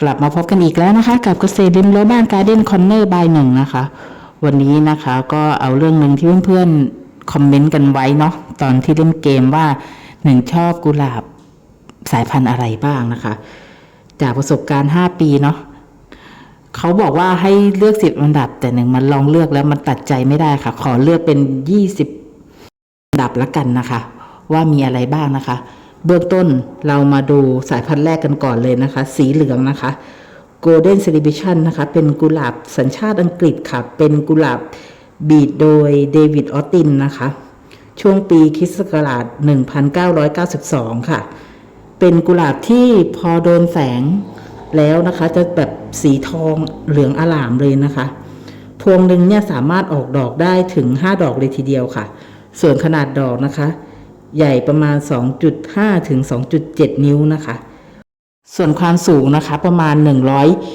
กลับมาพบกันอีกแล้วนะคะ กับเกษตรริมรั้วบ้านการ์เด้นคอนเนอร์บายหนึ่งนะคะ วันนี้นะคะก็เอาเรื่องหนึ่งที่เพื่อนๆคอมเมนต์กันไว้เนาะตอนที่เล่นเกมว่าหนึ่งชอบกุหลาบสายพันธุ์อะไรบ้างนะคะ จากประสบการณ์ 5 ปีเนาะเขาบอกว่าให้เลือกสิบอันดับ แต่หนึ่งมันลองเลือกแล้วมันตัดใจไม่ได้ค่ะ ขอเลือกเป็น 20 อันดับละกันนะคะ ว่ามีอะไรบ้างนะคะ เบื้องต้นเรามาดูสายพันธุ์แรกกันก่อนเลยนะคะ สีเหลืองนะคะ Golden Celebration นะคะ เป็นกุหลาบสัญชาติอังกฤษค่ะ เป็นกุหลาบบีดโดยเดวิดออตตินนะคะ ช่วงปีคริสต์ศักราช 1992 ค่ะ เป็นกุหลาบที่พอโดนแสงแล้วนะคะ จะแบบสีทองเหลืองอลามเลยนะคะ พวงหนึ่งเนี่ยสามารถออกดอกได้ถึง 5 ดอกเลยทีเดียวค่ะ ส่วนขนาดดอกนะคะ ใหญ่ประมาณ 2.5 ถึง 2.7 นิ้วนะคะ ส่วนความสูงนะคะประมาณ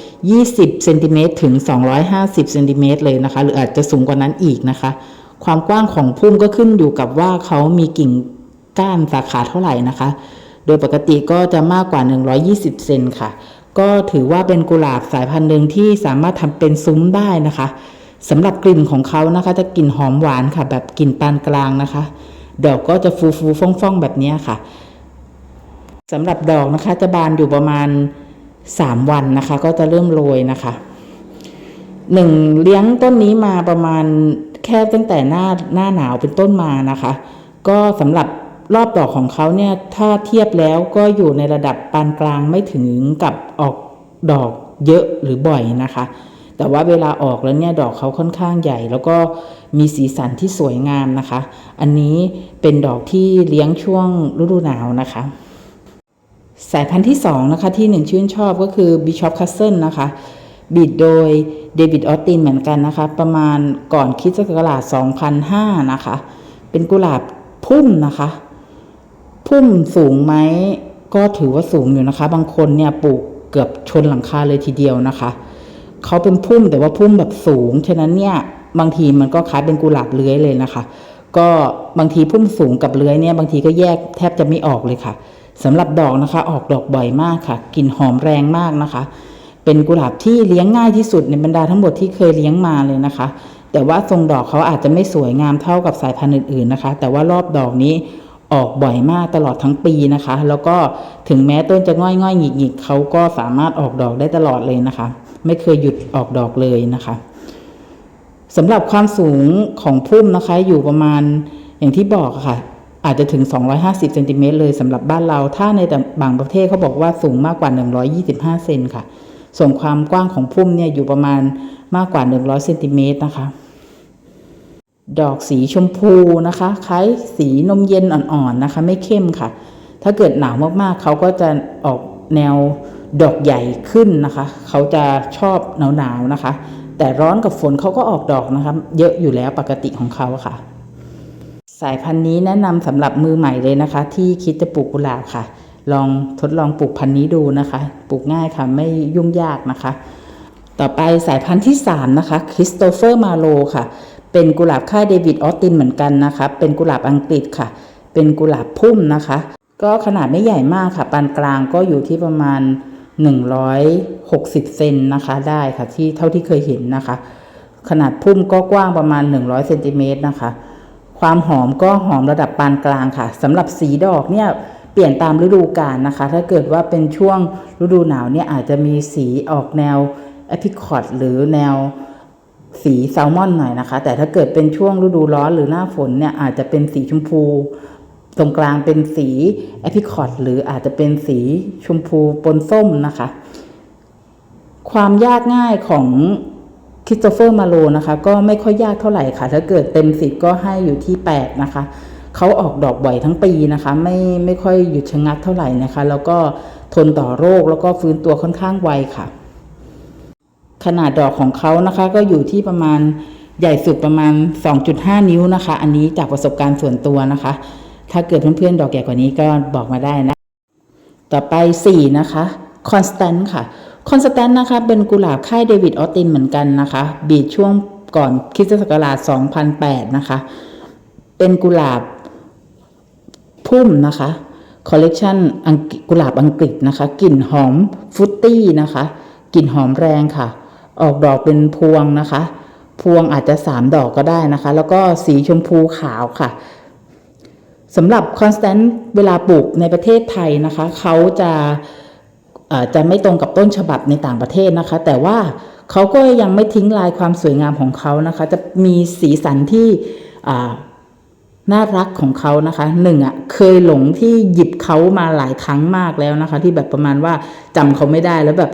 120เซนติเมตรถึง 250เซนติเมตรเลยนะคะ หรืออาจจะสูงกว่านั้นอีกนะคะ ความกว้างของพุ่มก็ขึ้นอยู่กับว่าเขามีกิ่งก้านสาขาเท่าไหร่นะคะ โดยปกติก็จะมากกว่า 120 เซนค่ะ ก็ถือว่าเป็นกุหลาบสายพันธุ์หนึ่งที่สามารถทำเป็นซุ้มได้นะคะสำหรับกลิ่นของเขานะคะ จะกลิ่นหอมหวานค่ะ แบบกลิ่นปานกลางนะคะ ดอกก็จะฟูฟูฟ่องฟ่องแบบนี้ค่ะสำหรับดอกนะคะจะบานอยู่ประมาณ 3 วันนะคะ ก็จะเริ่มโรยนะคะหนึ่งเลี้ยงต้นนี้มาประมาณแค่ตั้งแต่หน้าหน้าหนาวเป็นต้นมานะคะ ก็สำหรับรอบดอกของเขาเนี่ยถ้าเทียบแล้วก็อยู่ในระดับปานกลางไม่ถึงกับออกดอกเยอะหรือบ่อยนะคะ แต่ว่าเวลาออกแล้วเนี่ยดอกเขาค่อนข้างใหญ่ แล้วก็ มีสีสันที่สวยงามนะคะ อันนี้เป็นดอกที่เลี้ยงช่วงฤดูหนาวนะคะ สายพันธุ์ที่2นะคะที่หนึ่งชื่นชอบก็คือ Bishop Castle นะคะบีดโดยเดวิดออตตินเหมือนกันนะคะ ประมาณก่อนคริดศักราช2005 นะคะ เป็นกุหลาบพุ่มนะคะ พุ่มสูงไหมก็ถือว่าสูงอยู่นะคะ บางคนเนี่ยปลูกเกือบชนหลังคาเลยทีเดียวนะคะ เขาเป็นพุ่มแต่ว่าพุ่มแบบสูง ฉะนั้นเนี่ย บางทีมันก็คล้ายเป็นกุหลาบเลื้อยเลยนะคะ ก็บางทีพุ่มสูงกับเลื้อยเนี่ยบางทีก็แยกแทบจะไม่ออกเลยค่ะสำหรับดอกนะคะ ออกดอกบ่อยมากค่ะกลิ่นหอมแรงมากนะคะ เป็นกุหลาบที่เลี้ยงง่ายที่สุดในบรรดาทั้งหมดที่เคยเลี้ยงมาเลยนะคะ แต่ว่าทรงดอกเขาอาจจะไม่สวยงามเท่ากับสายพันธุ์อื่นๆนะคะ แต่ว่ารอบดอกนี้ออกบ่อยมากตลอดทั้งปีนะคะ แล้วก็ถึงแม้ต้นจะง่อยง่อยๆหงิกหงิกๆเขาก็สามารถออกดอกได้ตลอดเลยนะคะ ไม่เคยหยุดออกดอกเลยนะคะ สำหรับความสูงของพุ่มนะคะ อยู่ประมาณอย่างที่บอกค่ะ อาจจะถึง 250เซนติเมตรเลยสำหรับบ้านเรา ถ้าในแต่บางประเทศเขาบอกว่าสูงมากกว่า 125 เซนค่ะ ส่วนความกว้างของพุ่มเนี่ยอยู่ประมาณมากกว่า 100เซนติเมตรนะคะ ดอกสีชมพูนะคะ คล้ายสีนมเย็นอ่อนๆนะคะ ไม่เข้มค่ะ ถ้าเกิดหนาวมากๆเขาก็จะออกแนวดอกใหญ่ขึ้นนะคะ เขาจะชอบหนาวๆนะคะ แต่ร้อนกับฝนเขาก็ออกดอกนะคะเยอะอยู่แล้วปกติของเขาค่ะ สายพันธุ์นี้แนะนำสำหรับมือใหม่เลยนะคะ ที่คิดจะปลูกกุหลาบค่ะ ลองทดลองปลูกพันธุ์นี้ดูนะคะ ปลูกง่ายค่ะไม่ยุ่งยากนะคะ ต่อไปสายพันธุ์ที่ 3 นะคะคริสโตเฟอร์มาโลค่ะ เป็นกุหลาบค่ายเดวิดออตตินเหมือนกันนะคะ เป็นกุหลาบอังกฤษค่ะ เป็นกุหลาบพุ่มนะคะ ก็ขนาดไม่ใหญ่มากค่ะปานกลางก็อยู่ที่ประมาณ 160 เซนนะคะได้ค่ะที่เท่าที่เคยเห็นนะคะ ขนาดพุ่มก็กว้างประมาณ 100เซนติเมตรนะคะ ความหอมก็หอมระดับปานกลางค่ะสำหรับสีดอกเนี่ยเปลี่ยนตามฤดูกาลนะคะ ถ้าเกิดว่าเป็นช่วงฤดูหนาวเนี่ยอาจจะมีสีออกแนวแอพิคอตหรือแนวสีแซลมอนหน่อยนะคะ แต่ถ้าเกิดเป็นช่วงฤดูร้อนหรือหน้าฝนเนี่ยอาจจะเป็นสีชมพู ตรงกลางเป็นสีแอพิคอตหรืออาจจะเป็นสีชมพูปนส้มนะคะ ความยากง่ายของคริสโตเฟอร์มาโลนะคะ ก็ไม่ค่อยยากเท่าไหร่ค่ะ ถ้าเกิดเต็มสิบก็ให้อยู่ที่ 8 นะคะ เขาออกดอกบ่อยทั้งปีนะคะ ไม่ไม่ค่อยหยุดชะงักเท่าไหร่นะคะ แล้วก็ทนต่อโรคแล้วก็ฟื้นตัวค่อนข้างไวค่ะ ขนาดดอกของเขานะคะ ก็อยู่ที่ประมาณใหญ่สุดประมาณ 2.5 นิ้วนะคะ อันนี้จากประสบการณ์ส่วนตัวนะคะ ถ้าเกิดเพื่อนๆดอกใหญ่กว่านี้ก็บอกมาได้นะ ต่อไป 4 นะคะคอนสแตนต์ค่ะคอนสแตนต์นะคะเป็นกุหลาบค่ายเดวิดออตตินเหมือนกันนะคะ บีดช่วงก่อนคริสตศักราช 2008 นะคะ เป็นกุหลาบพุ่มนะคะคอลเลกชันกุหลาบอังกฤษนะคะ กลิ่นหอมฟุตตี้นะคะ กลิ่นหอมแรงค่ะ ออกดอกเป็นพวงนะคะ พวงอาจจะสามดอกก็ได้นะคะ แล้วก็สีชมพูขาวค่ะ สำหรับคอนสแตนต์เวลาปลูกในประเทศไทยนะคะเขาจะจะไม่ตรงกับต้นฉบับในต่างประเทศนะคะ แต่ว่าเขาก็ยังไม่ทิ้งลายความสวยงามของเขานะคะ จะมีสีสันที่น่ารักของเขานะคะหนึ่งอะเคยหลงที่หยิบเขามาหลายครั้งมากแล้วนะคะ ที่แบบประมาณว่าจำเขาไม่ได้แล้วแบบ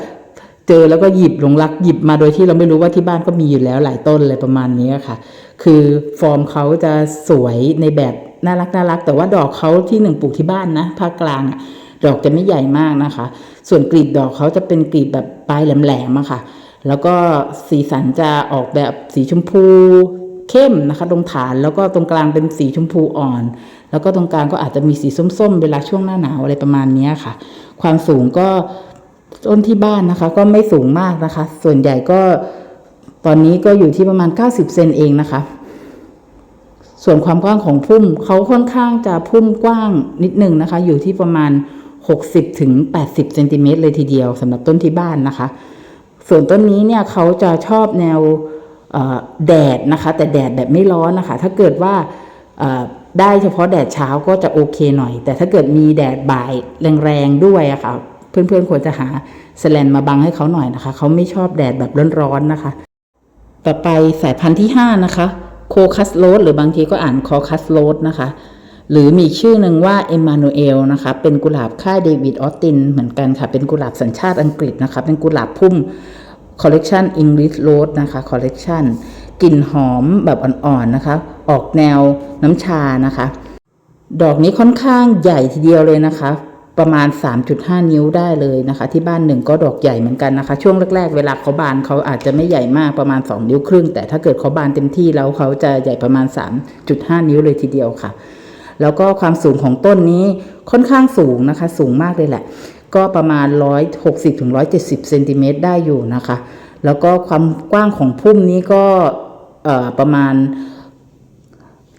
เจอแล้วก็หยิบหลงรักหยิบมาโดยที่เราไม่รู้ว่าที่บ้านก็มีอยู่แล้วหลายต้นอะไรประมาณนี้ค่ะ คือฟอร์มเขาจะสวยในแบบ น่ารักน่ารัก แต่ว่าดอกเขาที่หนึ่งปลูกที่บ้านนะภาคกลางอะดอกจะไม่ใหญ่มากนะคะ ส่วนกลีบดอกเขาจะเป็นกลีบแบบปลายแหลมๆอะค่ะ แล้วก็สีสันจะออกแบบสีชมพูเข้มนะคะ ตรงฐานแล้วก็ตรงกลางเป็นสีชมพูอ่อน แล้วก็ตรงกลางก็อาจจะมีสีส้มๆ เวลาช่วงหน้าหนาวอะไรประมาณนี้ค่ะ ความสูงก็ต้นที่บ้านนะคะ ก็ไม่สูงมากนะคะ ส่วนใหญ่ก็ตอนนี้ก็อยู่ที่ประมาณ 90 เซนเองนะคะ ส่วนความกว้างของพุ่มเขาค่อนข้างจะพุ่มกว้างนิดนึงนะคะ อยู่ที่ประมาณ 60ถึง80เซนติเมตรเลยทีเดียวสำหรับต้นที่บ้านนะคะ ส่วนต้นนี้เนี่ยเขาจะชอบแนวแดดนะคะ แต่แดดแบบไม่ร้อนนะคะ ถ้าเกิดว่าได้เฉพาะแดดเช้าก็จะโอเคหน่อย แต่ถ้าเกิดมีแดดบ่ายแรงๆด้วยอะค่ะเพื่อนๆควรจะหาแสแลนมาบังให้เขาหน่อยนะคะ เขาไม่ชอบแดดแบบร้อนๆนะคะ ต่อไปสายพันธุ์ที่ 5 นะคะ โคคัสโรสหรือบางทีก็อ่านคอคัสโรสนะคะ หรือมีชื่อหนึ่งว่าเอมมานูเอลนะคะ เป็นกุหลาบค่ายเดวิดออสตินเหมือนกันค่ะ เป็นกุหลาบสัญชาติอังกฤษนะคะ เป็นกุหลาบพุ่มคอลเลกชันอังกฤษโรสนะคะคอลเลกชันกลิ่นหอมแบบอ่อนๆนะคะ ออกแนวน้ำชานะคะ ดอกนี้ค่อนข้างใหญ่ทีเดียวเลยนะคะ ประมาณ 3.5 นิ้วได้เลยนะคะ ที่บ้านหนึ่งก็ดอกใหญ่เหมือนกันนะคะ ช่วงแรก ๆ เวลาเขาบานเขาอาจจะไม่ใหญ่มากประมาณ 2 นิ้วครึ่ง แต่ถ้าเกิดเขาบานเต็มที่แล้วเขาจะใหญ่ประมาณ 3.5 นิ้วเลยทีเดียวค่ะ แล้วก็ความสูงของต้นนี้ค่อนข้างสูงนะคะ สูงมากเลยแหละ ก็ประมาณ 160ถึง170เซนติเมตรได้อยู่นะคะ แล้วก็ความกว้างของพุ่มนี้ก็ประมาณ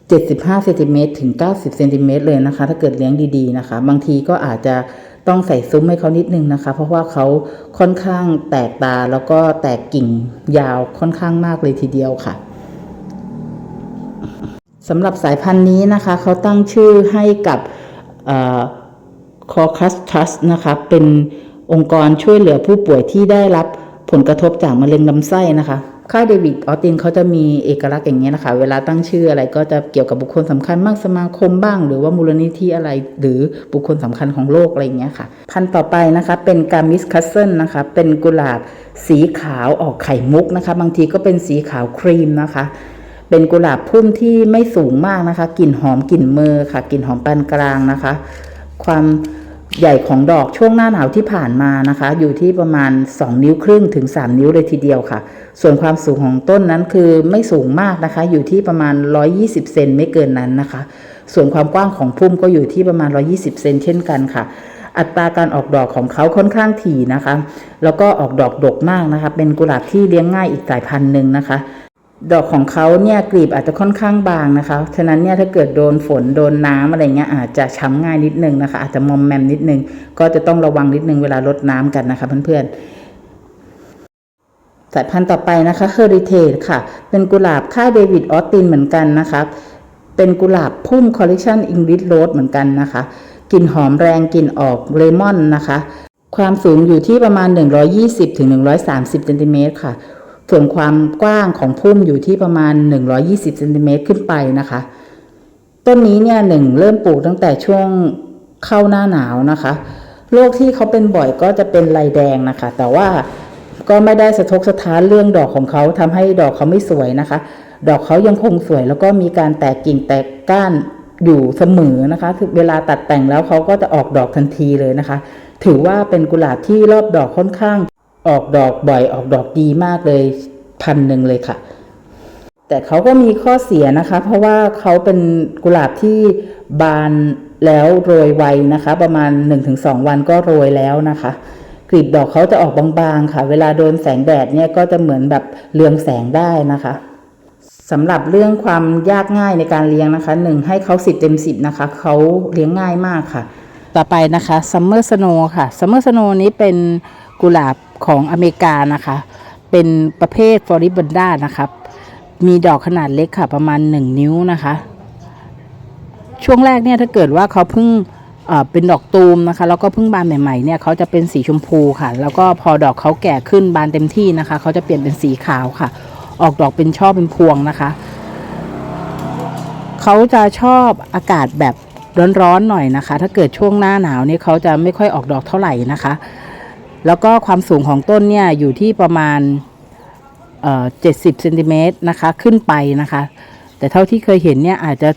75เซนติเมตรถึง 90เซนติเมตรเลยนะคะ ถ้าเกิดเลี้ยงดีๆนะคะ บางทีก็อาจจะต้องใส่ซุ้มให้เขานิดนึงนะคะ เพราะว่าเขาค่อนข้างแตกตาแล้วก็แตกกิ่งยาวค่อนข้างมากเลยทีเดียวค่ะสำหรับสายพันธุ์นี้นะคะ เขาตั้งชื่อให้กับคอคัสทัสนะคะ เป็นองค์กรช่วยเหลือผู้ป่วยที่ได้รับผลกระทบจากมะเร็งลำไส้นะคะ ค่ายเดวิดออตินเขาจะมีเอกลักษณ์อย่างนี้ยนะคะ เวลาตั้งชื่ออะไรก็จะเกี่ยวกับบุคคลสำคัญมากสมาคมบ้าง หรือว่ามูลนิธิอะไร หรือบุคคลสำคัญของโลกอะไรเงี้ยค่ะ พันต่อไปนะคะเป็นกามิสคัสเซิลนะคะ เป็นกุหลาบสีขาวออกไข่มุกนะคะ บางทีก็เป็นสีขาวครีมนะคะ เป็นกุหลาบพุ่มที่ไม่สูงมากนะคะ กลิ่นหอมกลิ่นเมอร์ค่ะ กลิ่นหอมปานกลางนะคะ ความ ใหญ่ของดอกช่วงหน้าหนาวที่ผ่านมานะคะ อยู่ที่ประมาณ 2 นิ้วครึ่งถึง 3 นิ้วเลยทีเดียวค่ะ ส่วนความสูงของต้นนั้นคือไม่สูงมากนะคะ อยู่ที่ประมาณ 120 เซนไม่เกินนั้นนะคะ ส่วนความกว้างของพุ่มก็อยู่ที่ประมาณ 120 เซนเช่นกันค่ะ อัตราการออกดอกของเขาค่อนข้างถี่นะคะ แล้วก็ออกดอกดกมากนะคะ เป็นกุหลาบที่เลี้ยงง่ายอีกสายพันธุ์หนึ่งนะคะ ดอกของเขาเนี่ยกลีบอาจจะค่อนข้างบางนะคะ ฉะนั้นเนี่ยถ้าเกิดโดนฝนโดนน้ำอะไรเงี้ยอาจจะช้ำง่ายนิดนึงนะคะ อาจจะมอมแมมนิดนึง ก็จะต้องระวังนิดนึงเวลารดน้ำกันนะคะเพื่อนๆ สายพันธุ์ต่อไปนะคะเฮอริเทจค่ะ เป็นกุหลาบค่ายเดวิดออสตินเหมือนกันนะคะ เป็นกุหลาบพุ่มคอลเลคชันอิงลิชโรสเหมือนกันนะคะ กลิ่นหอมแรงกลิ่นออกเลมอนนะคะ ความสูงอยู่ที่ประมาณ 120ถึง130เซนติเมตรค่ะ ส่วนความกว้างของพุ่มอยู่ที่ประมาณ 120เซนติเมตรขึ้นไปนะคะ ต้นนี้เนี่ยหนึ่งเริ่มปลูกตั้งแต่ช่วงเข้าหน้าหนาวนะคะโรคที่เขาเป็นบ่อยก็จะเป็นลายแดงนะคะ แต่ว่าก็ไม่ได้สะทกสะท้านเรื่องดอกของเขาทำให้ดอกเขาไม่สวยนะคะ ดอกเขายังคงสวย แล้วก็มีการแตกกิ่งแตกก้านอยู่เสมอนะคะคือเวลาตัดแต่งแล้วเขาก็จะออกดอกทันทีเลยนะคะ ถือว่าเป็นกุหลาบที่รอบดอกค่อนข้าง ออกดอกบ่อยออกดอกดีมากเลยพันหนึ่งเลยค่ะ แต่เขาก็มีข้อเสียนะคะ เพราะว่าเขาเป็นกุหลาบที่บานแล้วโรยไวนะคะ ประมาณ 1-2 วันก็โรยแล้วนะคะกลีบดอกเขาจะออกบางๆค่ะ เวลาโดนแสงแดดเนี่ยก็จะเหมือนแบบเรืองแสงได้นะคะสำหรับเรื่องความยากง่ายในการเลี้ยงนะคะหนึ่งให้เขาสิบเต็มสิบนะคะเขาเลี้ยงง่ายมากค่ะ ต่อไปนะคะ Summer Snow ค่ะ Summer Snow นี้เป็นกุหลาบ ของอเมริกานะคะ เป็นประเภทฟลอริบันดานะครับ มีดอกขนาดเล็กค่ะประมาณ 1 นิ้วนะคะ ช่วงแรกเนี่ยถ้าเกิดว่าเขาเพิ่งเอ่อเป็นดอกตูมนะคะ แล้วก็เพิ่งบานใหม่ๆเนี่ยเขาจะเป็นสีชมพูค่ะ แล้วก็พอดอกเขาแก่ขึ้นบานเต็มที่นะคะ เขาจะเปลี่ยนเป็นสีขาวค่ะ ออกดอกเป็นช่อเป็นพวงนะคะเขาจะชอบอากาศแบบร้อนๆหน่อยนะคะ ถ้าเกิดช่วงหน้าหนาวเนี่ยเขาจะไม่ค่อยออกดอกเท่าไหร่นะคะ แล้วก็ความสูงของต้นเนี่ยอยู่ที่ประมาณเอ่อ70เซนติเมตรนะคะขึ้นไปนะคะ แต่เท่าที่เคยเห็นเนี่ยอาจจะ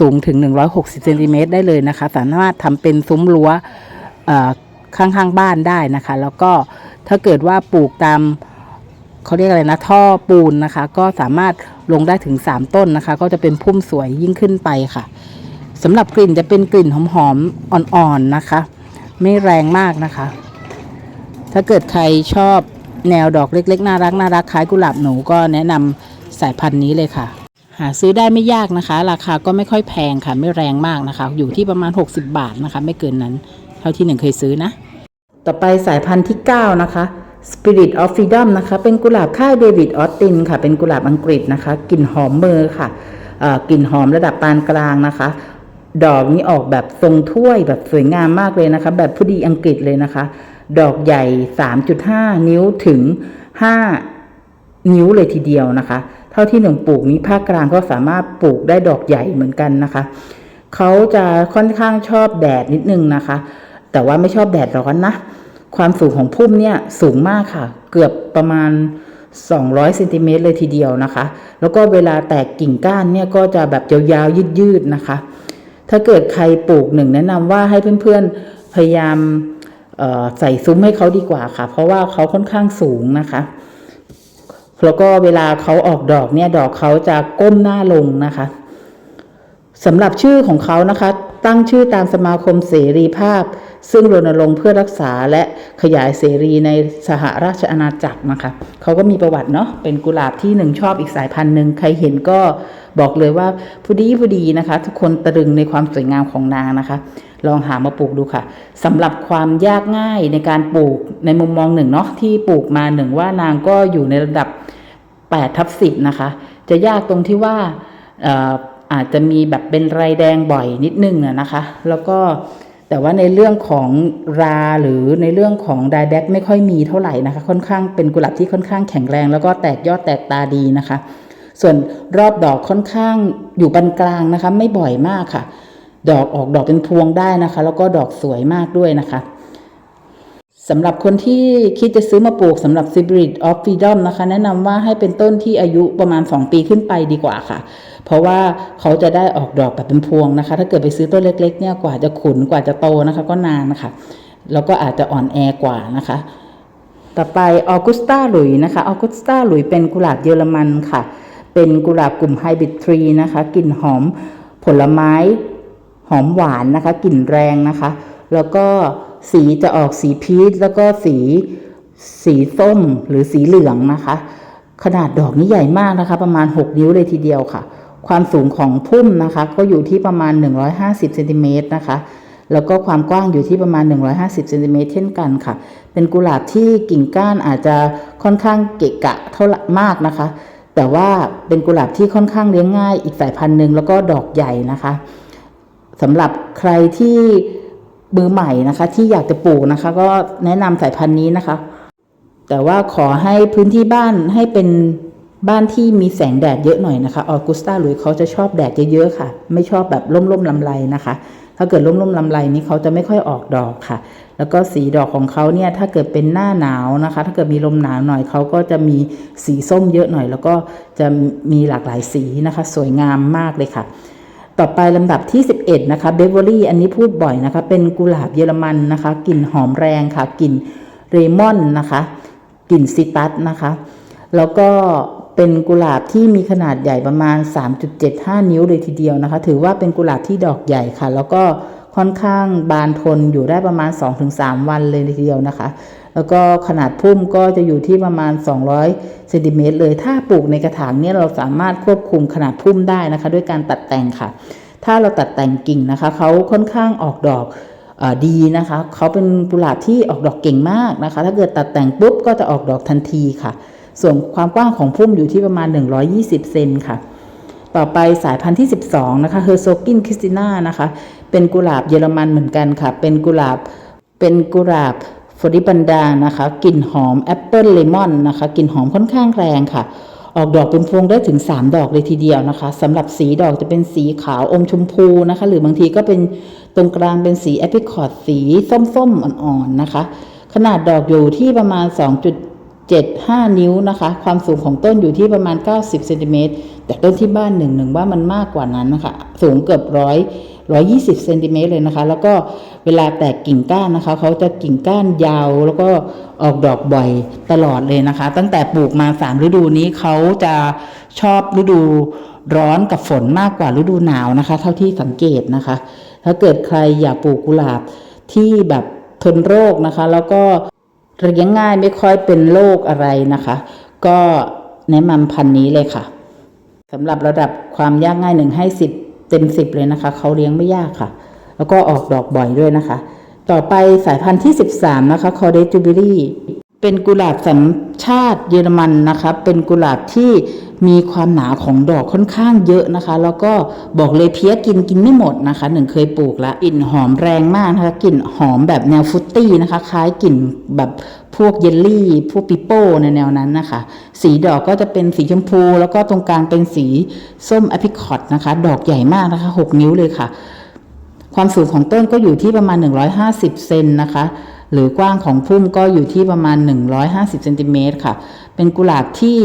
สูงถึง 160เซนติเมตรได้เลยนะคะ สามารถทำเป็นซุ้มรั้วข้างๆบ้านได้นะคะ แล้วก็ถ้าเกิดว่าปลูกตามเขาเรียกอะไรนะ ท่อปูนนะคะ ก็สามารถลงได้ถึง 3 ต้นนะคะ ก็จะเป็นพุ่มสวยยิ่งขึ้นไปค่ะสำหรับกลิ่นจะเป็นกลิ่นหอมๆอ่อนๆนะคะ ไม่แรงมากนะคะ ถ้าเกิดใครชอบแนวดอกเล็กๆ น่ารักน่ารักคล้ายกุหลาบหนูก็แนะนำสายพันธุ์นี้เลยค่ะ หาซื้อได้ไม่ยากนะคะ ราคาก็ไม่ค่อยแพงค่ะ ไม่แรงมากนะคะ อยู่ที่ประมาณ 60 บาทนะคะ ไม่เกินนั้น เท่าที่หนึ่งเคยซื้อนะ ต่อไปสายพันธุ์ที่ 9 นะคะ Spirit of Freedom นะคะ เป็นกุหลาบค่ายเดวิดออสตินค่ะ เป็นกุหลาบอังกฤษนะคะ กลิ่นหอมเมอค่ะกลิ่นหอมระดับปานกลางนะคะ ดอกนี้ออกแบบทรงถ้วยแบบสวยงามมากเลยนะคะ แบบผู้ดีอังกฤษเลยนะคะ ดอกใหญ่ 3.5 นิ้วถึง 5 นิ้วเลยทีเดียวนะคะ เท่าที่หนึ่งปลูกนี้ภาคกลางก็สามารถปลูกได้ดอกใหญ่เหมือนกันนะคะ เขาจะค่อนข้างชอบแดดนิดนึงนะคะ แต่ว่าไม่ชอบแดดร้อนนะ ความสูงของพุ่มเนี่ยสูงมากค่ะ เกือบประมาณ 200เซนติเมตรเลยทีเดียวนะคะ แล้วก็เวลาแตกกิ่งก้านเนี่ยก็จะแบบยาวๆยืดๆนะคะ ถ้าเกิดใครปลูกหนึ่งแนะนำว่าให้เพื่อนๆพยายาม ใส่ซุ้มให้เขาดีกว่าค่ะ เพราะว่าเขาค่อนข้างสูงนะคะ แล้วก็เวลาเขาออกดอกเนี่ยดอกเขาจะก้มหน้าลงนะคะสำหรับชื่อของเขานะคะ ตั้งชื่อตามสมาคมเสรีภาพ ซึ่งรณรงค์เพื่อรักษาและขยายเสรีในสหราชอาณาจักรนะคะเขาก็มีประวัติเนาะเป็นกุหลาบที่หนึ่งชอบอีกสายพันธุ์หนึ่งใครเห็นก็บอกเลยว่าผู้ดีผู้ดีนะคะ ทุกคนตะลึงในความสวยงามของนางนะคะ ลองหามาปลูกดูค่ะสำหรับความยากง่ายในการปลูกในมุมมองหนึ่งเนาะที่ปลูกมาหนึ่งว่านางก็อยู่ในระดับ8ทับ10นะคะ จะยากตรงที่ว่าอาจจะมีแบบเป็นไรแดงบ่อยนิดนึงอะนะคะ แล้วก็แต่ว่าในเรื่องของราหรือในเรื่องของไดแดกไม่ค่อยมีเท่าไหร่นะคะ ค่อนข้างเป็นกุหลาบที่ค่อนข้างแข็งแรง แล้วก็แตกยอดแตกตาดีนะคะ ส่วนรอบดอกค่อนข้างอยู่ปานกลางนะคะ ไม่บ่อยมากค่ะ ดอกออกดอกเป็นพวงได้นะคะ แล้วก็ดอกสวยมากด้วยนะคะสำหรับคนที่คิดจะซื้อมาปลูกสำหรับ Spirit of Freedom นะคะ แนะนำว่าให้เป็นต้นที่อายุประมาณ 2 ปีขึ้นไปดีกว่าค่ะ เพราะว่าเขาจะได้ออกดอกแบบเป็นพวงนะคะ ถ้าเกิดไปซื้อต้นเล็ก ๆ เนี่ยกว่าจะขุนกว่าจะโตนะคะ ก็นานนะคะ แล้วก็อาจจะอ่อนแอกว่านะคะ ต่อไปออกุสตาหลุยนะคะออกุสตาหลุยเป็นกุหลาบเยอรมันค่ะ เป็นกุหลาบกลุ่มไฮบริดทรีนะคะกลิ่นหอมผลไม้ อมหวานนะคะ กลิ่นแรงนะคะ แล้วก็สีจะออกสีพีชแล้วก็สีสีส้มหรือสีเหลืองนะคะ ขนาดดอกนี้ใหญ่มากนะคะ ประมาณ 6 นิ้วเลยทีเดียวค่ะ ความสูงของพุ่มนะคะ ก็อยู่ที่ประมาณ 150เซนติเมตรนะคะแล้วก็ความกว้างอยู่ที่ประมาณ 150เซนติเมตรเช่นกันค่ะ เป็นกุหลาบที่กิ่งก้านอาจจะค่อนข้างเกะกะเท่าไหร่มากนะคะ แต่ว่าเป็นกุหลาบที่ค่อนข้างเลี้ยงง่ายอีกสายพันธุ์หนึ่งแล้วก็ดอกใหญ่นะคะ สำหรับใครที่มือใหม่นะคะ ที่อยากจะปลูกนะคะ ก็แนะนำสายพันธุ์นี้นะคะ แต่ว่าขอให้พื้นที่บ้านให้เป็นบ้านที่มีแสงแดดเยอะหน่อยนะคะออกุสตาหรือเขาจะชอบแดดเยอะๆค่ะ ไม่ชอบแบบร่มๆลำไรนะคะ ถ้าเกิดร่มๆลำไรนี้เขาจะไม่ค่อยออกดอกค่ะ แล้วก็สีดอกของเขาเนี่ยถ้าเกิดเป็นหน้าหนาวนะคะ ถ้าเกิดมีลมหนาวหน่อยเขาก็จะมีสีส้มเยอะหน่อย แล้วก็จะมีหลากหลายสีนะคะ สวยงามมากเลยค่ะ ต่อไปลำดับที่ 11 นะคะเบเวอรี่อันนี้พูดบ่อยนะคะ เป็นกุหลาบเยอรมันนะคะกลิ่นหอมแรงค่ะกลิ่นเรมอนนะคะกลิ่นซิตัสนะคะ แล้วก็เป็นกุหลาบที่มีขนาดใหญ่ประมาณ 3.75 นิ้วเลยทีเดียวนะคะ ถือว่าเป็นกุหลาบที่ดอกใหญ่ค่ะ แล้วก็ค่อนข้างบานทนอยู่ได้ประมาณ 2-3 วันเลยทีเดียวนะคะ แล้วก็ขนาดพุ่มก็จะอยู่ที่ประมาณ 200เซนติเมตรเลยถ้าปลูกในกระถางเนี่ยเราสามารถควบคุมขนาดพุ่มได้นะคะ ด้วยการตัดแต่งค่ะ ถ้าเราตัดแต่งกิ่งนะคะเขาค่อนข้างออกดอกอดีนะคะเขาเป็นกุหลาบที่ออกดอกเก่งมากนะคะ ถ้าเกิดตัดแต่งปุ๊บก็จะออกดอกทันทีค่ะ ส่วนความกว้างของพุ่มอยู่ที่ประมาณ 120 เซนค่ะ ต่อไปสายพันธุ์ที่ 12 นะคะเฮอร์โซกินคริสติน่านะคะ เป็นกุหลาบเยอรมันเหมือนกันค่ะ เป็นกุหลาบเป็นกุหลาบ ฟอริบันดานะคะกลิ่นหอมแอปเปิลเลมอนนะคะกลิ่นหอมค่อนข้างแรงค่ะ ออกดอกเป็นพวงได้ถึง 3 ดอกเลยทีเดียวนะคะสำหรับสีดอกจะเป็นสีขาวอมชมพูนะคะ หรือบางทีก็เป็นตรงกลางเป็นสีแอปริคอตสีส้มๆอ่อนๆนะคะ ขนาดดอกอยู่ที่ประมาณ 2.75 นิ้วนะคะ ความสูงของต้นอยู่ที่ประมาณ 90เซนติเมตรแต่ต้นที่บ้านหนึ่งหนึ่งว่ามันมากกว่านั้นนะคะ สูงเกือบร้อย ร้อยยี่สิบเซนติเมตรเลยนะคะ แล้วก็เวลาแตกกิ่งก้านนะคะเขาจะกิ่งก้านยาวแล้วก็ออกดอกบ่อยตลอดเลยนะคะ ตั้งแต่ปลูกมาสามฤดูนี้เขาจะชอบฤดูร้อนกับฝนมากกว่าฤดูหนาวนะคะ เท่าที่สังเกตนะคะ ถ้าเกิดใครอยากปลูกกุหลาบที่แบบทนโรคนะคะ แล้วก็เลี้ยงง่ายไม่ค่อยเป็นโรคอะไรนะคะ ก็แนะนำพันธุ์นี้เลยค่ะสำหรับระดับความยากง่ายหนึ่งให้สิบ เต็มสิบเลยนะคะเขาเลี้ยงไม่ยากค่ะ แล้วก็ออกดอกบ่อยด้วยนะคะ ต่อไปสายพันธุ์ที่ 13 นะคะคอเดจูบิลี่ เป็นกุหลาบสัญชาติเยอรมันนะคะ เป็นกุหลาบที่มีความหนาของดอกค่อนข้างเยอะนะคะ แล้วก็บอกเลยเพี้ยกินกินไม่หมดนะคะ หนึ่งเคยปลูกแล้วกลิ่นหอมแรงมากนะคะกลิ่นหอมแบบแนวฟุตตี้นะคะ คล้ายกลิ่นแบบพวกเยลลี่ พวกปิโป้ในแนวนั้นนะคะ สีดอกก็จะเป็นสีชมพู แล้วก็ตรงกลางเป็นสีส้มอปริคอตนะคะ ดอกใหญ่มากนะคะ 6 นิ้วเลยค่ะ ความสูงของต้นก็อยู่ที่ประมาณ 150 เซนนะคะ หรือกว้างของพุ่มก็อยู่ที่ประมาณ 150เซนติเมตรค่ะ เป็นกุหลาบที่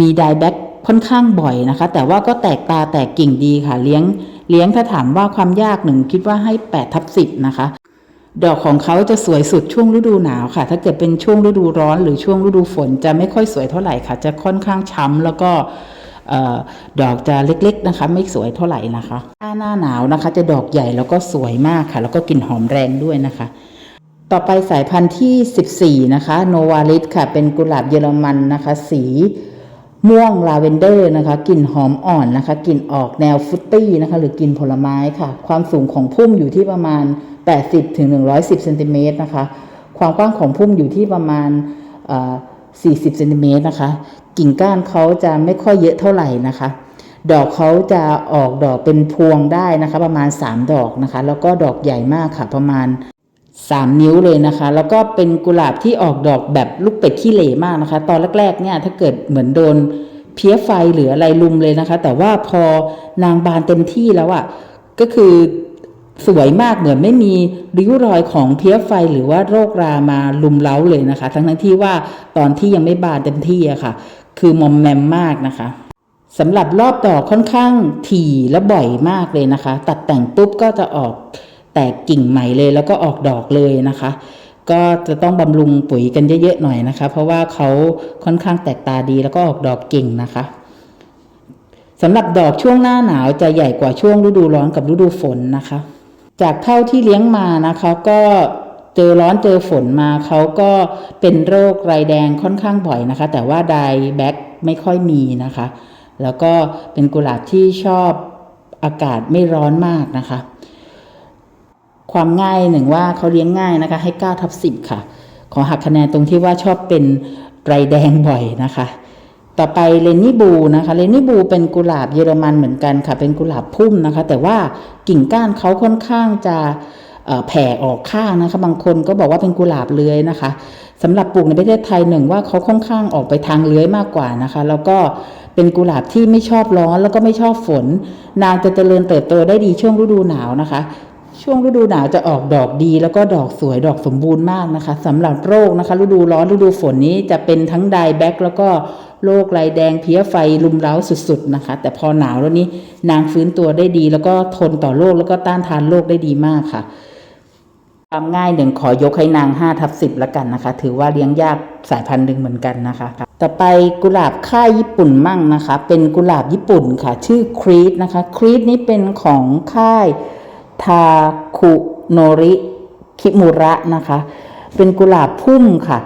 มีไดแบ็กค่อนข้างบ่อยนะคะ แต่ว่าก็แตกตาแตกกิ่งดีค่ะ เลี้ยงเลี้ยงถ้าถามว่าความยากหนึ่งคิดว่าให้8ทับ10 นะคะ ดอกของเขาจะสวยสุดช่วงฤดูหนาวค่ะ ถ้าเกิดเป็นช่วงฤดูร้อน หรือช่วงฤดูฝนจะไม่ค่อยสวยเท่าไหร่ค่ะ จะค่อนข้างช้ำแล้วก็ ดอกจะเล็กๆนะคะ ไม่สวยเท่าไหร่นะคะถ้าหน้าหนาวนะคะ จะดอกใหญ่แล้วก็สวยมากค่ะ แล้วก็กลิ่นหอมแรงด้วยนะคะ ต่อไปสายพันธุ์ที่ 14 นะคะ โนวาลิสค่ะ เป็นกุหลาบเยอรมันนะคะ สีม่วงลาเวนเดอร์นะคะกลิ่นหอมอ่อนนะคะกลิ่นออกแนวฟุตตี้นะคะหรือกลิ่นผลไม้ค่ะ ความสูงของพุ่มอยู่ที่ประมาณ 80ถึง110เซนติเมตรนะคะ ความกว้างของพุ่มอยู่ที่ประมาณเอ่อ40เซนติเมตรนะคะ กิ่งก้านเขาจะไม่ค่อยเยอะเท่าไหร่นะคะ ดอกเขาจะออกดอกเป็นพวงได้นะคะ ประมาณ 3 ดอกนะคะ แล้วก็ดอกใหญ่มากค่ะ ประมาณ 3 นิ้วเลยนะคะ แล้วก็เป็นกุหลาบที่ออกดอกแบบลูกเป็ดขี้เหร่มากนะคะ ตอนแรกๆเนี่ยถ้าเกิดเหมือนโดนเพี้ยไฟหรืออะไรลุมเลยนะคะ แต่ว่าพอนางบานเต็มที่แล้วอะ่ะก็คือสวยมากเหมือนไม่มีริ้วรอยของเพี้ยไฟหรือว่าโรครามาลุมเล้าเลยนะคะ ทั้งทั้งที่ว่าตอนที่ยังไม่บานเต็มที่อะค่ะ คือมอมแมมมากนะคะสำหรับรอบดอกค่อนข้างถี่และบ่อยมากเลยนะคะ ตัดแต่งปุ๊บก็จะออกแตกกิ่งใหม่เลยแล้วก็ออกดอกเลยนะคะ ก็จะต้องบำรุงปุ๋ยกันเยอะๆหน่อยนะคะ เพราะว่าเขาค่อนข้างแตกตาดีแล้วก็ออกดอกเก่งนะคะสำหรับดอกช่วงหน้าหนาวจะใหญ่กว่าช่วงฤดูร้อนกับฤดูฝนนะคะ จากเท่าที่เลี้ยงมานะคะก็ เจอร้อนเจอฝนมาเขาก็เป็นโรคไรแดงค่อนข้างบ่อยนะคะ แต่ว่าไดแบ็กไม่ค่อยมีนะคะ แล้วก็เป็นกุหลาบที่ชอบอากาศไม่ร้อนมากนะคะ ความง่ายหนึ่งว่าเขาเลี้ยงง่ายนะคะ ให้9ทับ10 ค่ะ ขอหักคะแนนตรงที่ว่าชอบเป็นไรแดงบ่อยนะคะ ต่อไปเลนนี่บูนะคะเลนนี่บูเป็นกุหลาบเยอรมันเหมือนกันค่ะ เป็นกุหลาบพุ่มนะคะ แต่ว่ากิ่งก้านเขาค่อนข้างจะ แผ่ออกข้างนะคะ บางคนก็บอกว่าเป็นกุหลาบเลื้อยนะคะสำหรับปลูกในประเทศไทยหนึ่งว่าเขาค่อนข้างออกไปทางเลื้อยมากกว่านะคะ แล้วก็เป็นกุหลาบที่ไม่ชอบร้อนแล้วก็ไม่ชอบฝน นางจะเจริญเติบโตได้ดีช่วงฤดูหนาวนะคะ ช่วงฤดูหนาวจะออกดอกดี แล้วก็ดอกสวยดอกสมบูรณ์มากนะคะสำหรับโรคนะคะ ฤดูร้อนฤดูฝนนี้จะเป็นทั้งไดแบ็กแล้วก็โรคลายแดงเพี้ยไฟลุมเล้าสุดๆนะคะ แต่พอหนาวแล้วนี้นางฟื้นตัวได้ดี แล้วก็ทนต่อโรคแล้วก็ต้านทานโรคได้ดีมากค่ะ ความง่ายหนึ่งขอยกให้นาง5ทับ10ละกันนะคะ ถือว่าเลี้ยงยากสายพันธุ์หนึ่งเหมือนกันนะคะ ต่อไปกุหลาบค่ายญี่ปุ่นมั่งนะคะ เป็นกุหลาบญี่ปุ่นค่ะ ชื่อครีดนะคะครีดนี้เป็นของค่ายทาคุโนริคิมุระนะคะ เป็นกุหลาบพุ่มค่ะ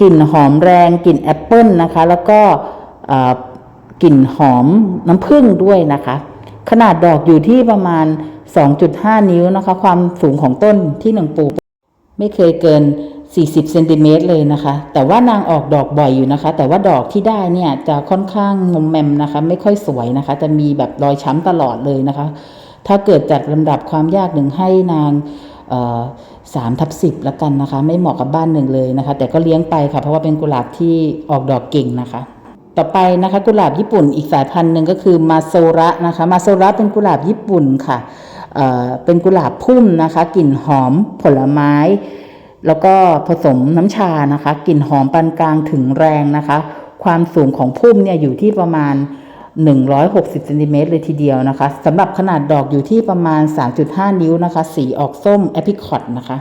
กลิ่นหอมแรงกลิ่นแอปเปิลนะคะ แล้วก็กลิ่นหอมน้ำผึ้งด้วยนะคะ ขนาดดอกอยู่ที่ประมาณ 2.5 นิ้วนะคะ ความสูงของต้นที่หนึ่งปลูก ไม่เคยเกิน 40เซนติเมตรเลยนะคะ แต่ว่านางออกดอกบ่อยอยู่นะคะ แต่ว่าดอกที่ได้เนี่ยจะค่อนข้างงมแมมนะคะ ไม่ค่อยสวยนะคะ จะมีแบบรอยช้ำตลอดเลยนะคะ ถ้าเกิดจัดลำดับความยากหนึ่งให้นางสามทับสิบละกันนะคะ ไม่เหมาะกับบ้านหนึ่งเลยนะคะ แต่ก็เลี้ยงไปค่ะเพราะว่าเป็นกุหลาบที่ออกดอกเก่งนะคะ ต่อไปนะคะกุหลาบญี่ปุ่นอีกสายพันธุ์หนึ่งก็คือมาโซระนะคะ มาโซระเป็นกุหลาบญี่ปุ่นค่ะ เป็นกุหลาบพุ่มนะคะกลิ่นหอมผลไม้ แล้วก็ผสมน้ำชานะคะกลิ่นหอมปานกลางถึงแรงนะคะ ความสูงของพุ่มเนี่ยอยู่ที่ประมาณ 160เซนติเมตรเลยทีเดียวนะคะสำหรับขนาดดอกอยู่ที่ประมาณ 3.5 นิ้วนะคะ สีออกส้มแอปริคอตนะคะ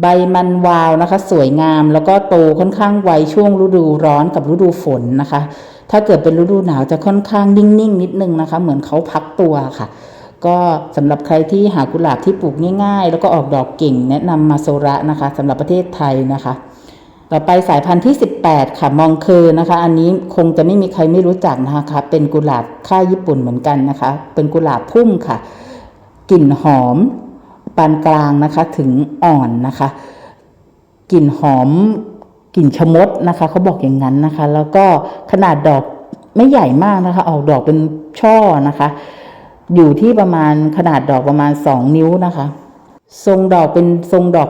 ใบมันวาวนะคะ สวยงามแล้วก็โตค่อนข้างไวช่วงฤดูร้อนกับฤดูฝนนะคะ ถ้าเกิดเป็นฤดูหนาวจะค่อนข้างนิ่งๆนิดนึงนะคะ เหมือนเขาพักตัวค่ะ ก็สำหรับใครที่หากุหลาบที่ปลูกง่ายๆ แล้วก็ออกดอกเก่งแนะนำมาโซระนะคะสำหรับประเทศไทยนะคะ ต่อไปสายพันธุ์ที่ 18 ค่ะมองเคอนะคะ อันนี้คงจะไม่มีใครไม่รู้จักนะคะ เป็นกุหลาบค่ายญี่ปุ่นเหมือนกันนะคะ เป็นกุหลาบพุ่มค่ะ กลิ่นหอมปานกลางนะคะถึงอ่อนนะคะ กลิ่นหอมกลิ่นชะมดนะคะเขาบอกอย่างนั้นนะคะ แล้วก็ขนาดดอกไม่ใหญ่มากนะคะ ออกดอกเป็นช่อนะคะ อยู่ที่ประมาณขนาดดอกประมาณ 2 นิ้วนะคะ ทรงดอกเป็นทรงดอก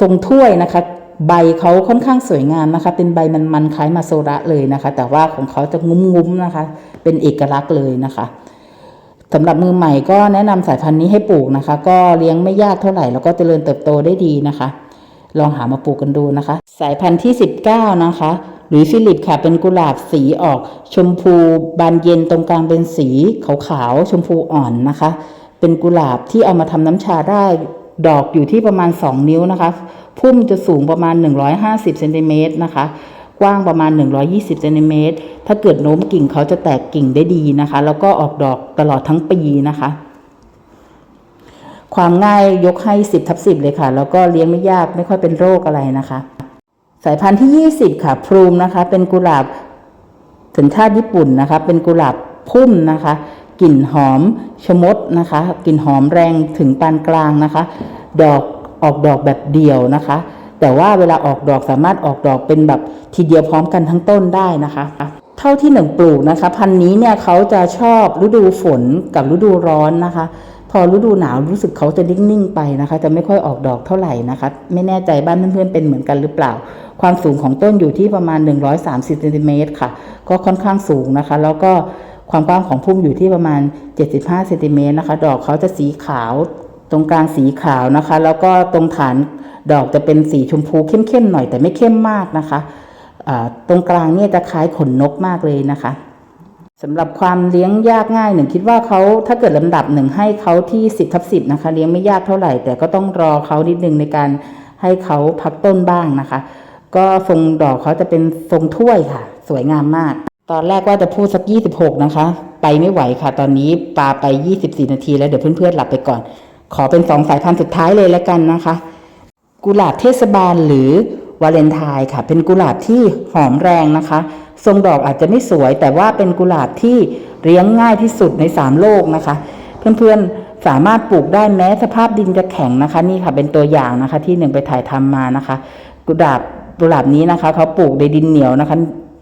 ทรงถ้วยนะคะ ใบเขาค่อนข้างสวยงามนะคะ เป็นใบมันๆคล้ายมาโซระเลยนะคะ แต่ว่าของเขาจะงุ้มๆนะคะ เป็นเอกลักษณ์เลยนะคะสำหรับมือใหม่ก็แนะนำสายพันธุ์นี้ให้ปลูกนะคะ ก็เลี้ยงไม่ยากเท่าไหร่แล้วก็เจริญเติบโตได้ดีนะคะ ลองหามาปลูกกันดูนะคะ สายพันธุ์ที่ 19 นะคะ หรือฟิลิปค่ะเป็นกุหลาบสีออกชมพูบานเย็นตรงกลางเป็นสีขาวๆชมพูอ่อนนะคะ เป็นกุหลาบที่เอามาทำน้ำชาได้ดอกอยู่ที่ประมาณ 2 นิ้วนะคะ พุ่มจะสูงประมาณ 150เซนติเมตรนะคะ กว้างประมาณ 120เซนติเมตรถ้าเกิดโน้มกิ่งเขาจะแตกกิ่งได้ดีนะคะ แล้วก็ออกดอกตลอดทั้งปีนะคะ ความง่ายยกให้ 10ทับ10 เลยค่ะ แล้วก็เลี้ยงไม่ยากไม่ค่อยเป็นโรคอะไรนะคะ สายพันธุ์ที่ 20 ค่ะพรูมนะคะ เป็นกุหลาบสัญชาติญี่ปุ่นนะคะ เป็นกุหลาบพุ่มนะคะ กลิ่นหอมชมดนะคะ กลิ่นหอมแรงถึงปานกลางนะคะ ดอกออกดอกแบบเดี่ยวนะคะ แต่ว่าเวลาออกดอกสามารถออกดอกเป็นแบบทีเดียวพร้อมกันทั้งต้นได้นะคะ เท่าที่หนึ่งปลูกนะคะ พันธุ์นี้เนี่ยเขาจะชอบฤดูฝนกับฤดูร้อนนะคะพอฤดูหนาวรู้สึกเขาจะนิ่งๆไปนะคะ จะไม่ค่อยออกดอกเท่าไหร่นะคะ ไม่แน่ใจบ้านเพื่อนๆเป็นเหมือนกันหรือเปล่า ความสูงของต้นอยู่ที่ประมาณ 130เซนติเมตรค่ะ ก็ค่อนข้างสูงนะคะ แล้วก็ความกว้างของพุ่มอยู่ที่ประมาณ 75เซนติเมตรนะคะ ดอกเขาจะสีขาวตรงกลางสีขาวนะคะ แล้วก็ตรงฐานดอกจะเป็นสีชมพูเข้มๆหน่อยแต่ไม่เข้มมากนะคะตรงกลางเนี่ยจะคล้ายขนนกมากเลยนะคะสำหรับความเลี้ยงยากง่ายหนึ่งคิดว่าเขาถ้าเกิดลำดับหนึ่งให้เขาที่สิบทับสิบนะคะ เลี้ยงไม่ยากเท่าไหร่ แต่ก็ต้องรอเขานิดนึงในการให้เขาพักต้นบ้างนะคะ ก็ทรงดอกเขาจะเป็นทรงถ้วยค่ะ สวยงามมาก ตอนแรกว่าจะพูดสักยี่สิบหกนะคะ ไปไม่ไหวค่ะ ตอนนี้ปาไปยี่สิบสี่นาที แล้วเดี๋ยวเพื่อนๆหลับไปก่อน ขอเป็นสองสายพันธุ์สุดท้ายเลยแล้วกันนะคะ กุหลาบเทศบาลหรือวาเลนไทน์ค่ะ เป็นกุหลาบที่หอมแรงนะคะ ทรงดอกอาจจะไม่สวย แต่ว่าเป็นกุหลาบที่เลี้ยงง่ายที่สุดในสามโลกนะคะ เพื่อนๆสามารถปลูกได้แม้สภาพดินจะแข็งนะคะ นี่ค่ะเป็นตัวอย่างนะคะที่หนึ่งไปถ่ายทำมานะคะ กุหลาบ กุหลาบนี้นะคะเขาปลูกในดินเหนียวนะคะ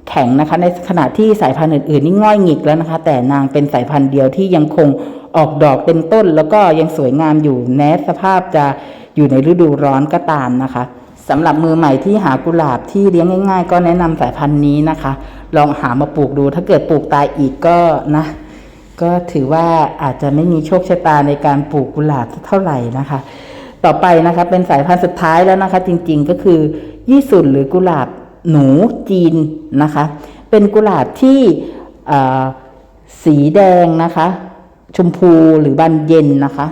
แข็งนะคะในขณะที่สายพันธุ์อื่นๆนี่ง่อยหงิกแล้วนะคะ แต่นางเป็นสายพันธุ์เดียวที่ยังคงออกดอกเต็มต้น แล้วก็ยังสวยงามอยู่แม้สภาพจะอยู่ในฤดูร้อนก็ตามนะคะสำหรับมือใหม่ที่หากุหลาบที่เลี้ยงง่าย ๆ ก็แนะนำสายพันธุ์นี้นะคะ ลองหามาปลูกดู ถ้าเกิดปลูกตายอีกก็นะ ก็ถือว่าอาจจะไม่มีโชคชะตาในการปลูกกุหลาบเท่าไหร่นะคะ ต่อไปนะคะเป็นสายพันธุ์สุดท้ายแล้วนะคะ จริงๆก็คือ ยี่สุนหรือกุหลาบหนูจีนนะคะ เป็นกุหลาบที่สีแดงนะคะ ชมพูหรือบานเย็นนะคะ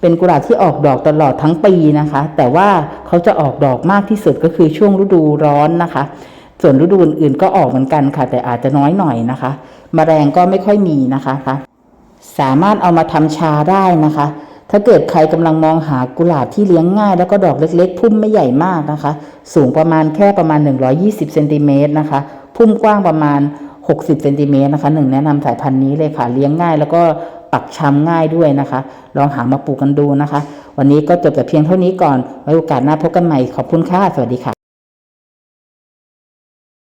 เป็นกุหลาบที่ออกดอกตลอดทั้งปีนะคะ แต่ว่าเขาจะออกดอกมากที่สุดก็คือช่วงฤดูร้อนนะคะ ส่วนฤดูอื่นๆก็ออกเหมือนกันค่ะ แต่อาจจะน้อยหน่อยนะคะมแมลงก็ไม่ค่อยมีนะคะ สามารถเอามาทำชาได้นะคะ ถ้าเกิดใครกำลังมองหากุหลาบที่เลี้ยงง่าย แล้วก็ดอกเล็กๆ พุ่มไม่ใหญ่มากนะคะ สูงประมาณแค่ประมาณ 120เซนติเมตรนะคะ พุ่มกว้างประมาณ 60เซนติเมตรนะคะหนึ่งแนะนำสายพันธุ์นี้เลยค่ะ เลี้ยงง่ายแล้วก็ปักชำง่ายด้วยนะคะ ลองหามาปลูกกันดูนะคะ วันนี้ก็จบแต่เพียงเท่านี้ก่อน ไว้โอกาสหน้าพบกันใหม่ ขอบคุณค่ะ สวัสดีค่ะ